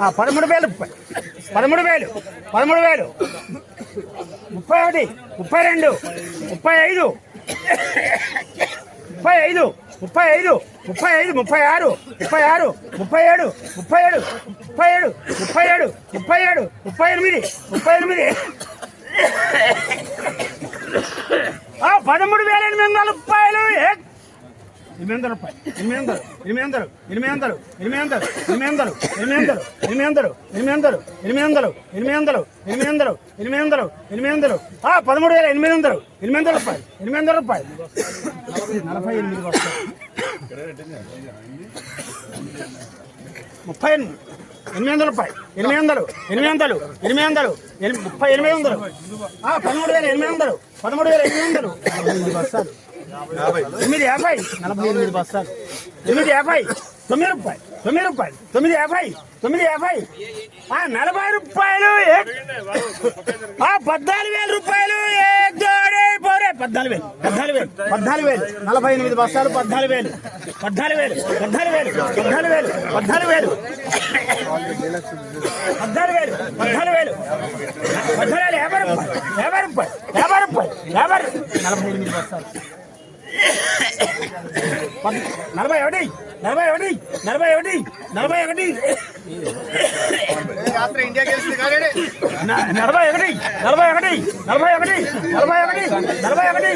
ఆ, పదమూడు వేలు పదమూడు వేలు పదమూడు వేలు. ముప్పై ఒకటి ముప్పై రెండు ముప్పై ఐదు. ముప్పై ఐదు ముప్పై ఐదు ముప్పై ఐదు ముప్పై ఆరు ముప్పై ఆరు ముప్పై ఏడు ముప్పై ఏడు ముప్పై ఏడు ముప్పై ఏడు ముప్పై ఏడు ముప్పై ఎనిమిది ముప్పై ఎనిమిది ఆ, పదమూడు వేల ఎనిమిది వందల రూపాయలు ఏ ఎనిమిది వందల రూపాయలు ఎనిమిది వందలు ఎనిమిది వందలు ఎనిమిది వందలు ఎనిమిది వందలు ఎనిమిది వందలు ఎనిమిది వందలు ఎనిమిది వందలు ఎనిమిది వందలు ఎనిమిది వందలు ఎనిమిది వందలు ఆ పదమూడు వేల ఎనిమిది వందలు ఎనిమిది వందల రూపాయలు ఎనిమిది వందల రూపాయలు నలభై ఎనిమిది ముప్పై ఎనిమిది ఎనిమిది వందల రూపాయలు. ఎనిమిది వందలు ఎనిమిది వందలు ఎనిమిది వందలు ఎనిమిది ముప్పై ఎనిమిది వందలు. పదమూడు వేల ఎనిమిది వందలు పదమూడు వేల ఎనిమిది వందలు. ఎనిమిది బస్తాలు ఎనిమిది యాభై నలభై ఎనిమిది బస్తాలు ఎనిమిది యాభై తొమ్మిది రూపాయలు తొమ్మిది రూపాయలు తొమ్మిది యాభై తొమ్మిది యాభై. ఆ, నలభై రూపాయలు పద్నాలుగు వేల రూపాయలు పద్నాలుగు వేలు పద్నాలుగు వేలు. పద్నాలుగు వేలు. నలభై ఎనిమిది బస్తాలు పద్నాలుగు వేలు. పద్నాలుగు వేలు పద్నాలుగు వేలు పద్నాలుగు వేలు పద్నాలుగు వేలు. పద్నాలుగు వేలు పద్నాలుగు వేలు. పద్నాలుగు వేలు యాభై రూపాయలు యాభై రూపాయలు యాభై రూపాయలు యాభై నలభై ఎనిమిది బస్తాలు. నలభై ఒకటి. నలభై ఒకటి నలభై ఒకటి నలభై ఒకటి నలభై ఒకటి నలభై ఒకటి నలభై ఒకటి నలభై ఒకటి నలభై ఒకటి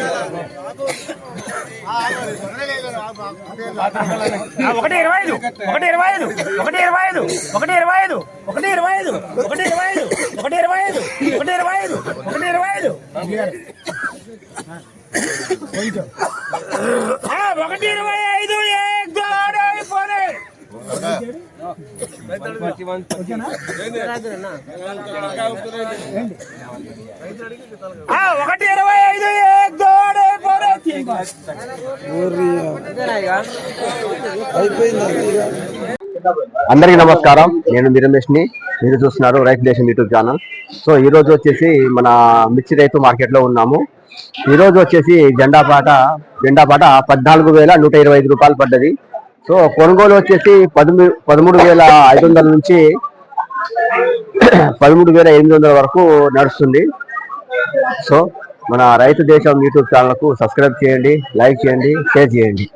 ఒకటి ఇరవై ఐదు ఒకటి ఇరవై ఐదు ఒకటి ఇరవై ఐదు ఒకటి ఇరవై ఐదు ఒకటి ఇరవై ఐదు ఒకటి ఇరవై ఐదు ఒకటి ఇరవై ఐదు ఒకటి ఇరవై ఐదు ఒకటి ఇరవై ఐదు ఒకటి ఇరవై ఒకటి ఇరవై ఐదు అందరికీ నమస్కారం. నేను నిరమేష్ని మీరు చూస్తున్నారు రైతు దేశం యూట్యూబ్ ఛానల్. సో ఈ రోజు వచ్చేసి మన మిర్చి రైతు మార్కెట్లో ఉన్నాము. ఈ రోజు వచ్చేసి జెండా పాట జెండా పాట పద్నాలుగు వేల నూట ఇరవై ఐదు రూపాయలు పడ్డది. సో కొనుగోలు వచ్చేసి పదమూడు పదమూడు వేల ఐదు వందల నుంచి పదమూడు వేల ఎనిమిది వందల వరకు నడుస్తుంది. సో మన రైతు దేశం యూట్యూబ్ ఛానల్కు సబ్స్క్రైబ్ చేయండి లైక్ చేయండి షేర్ చేయండి.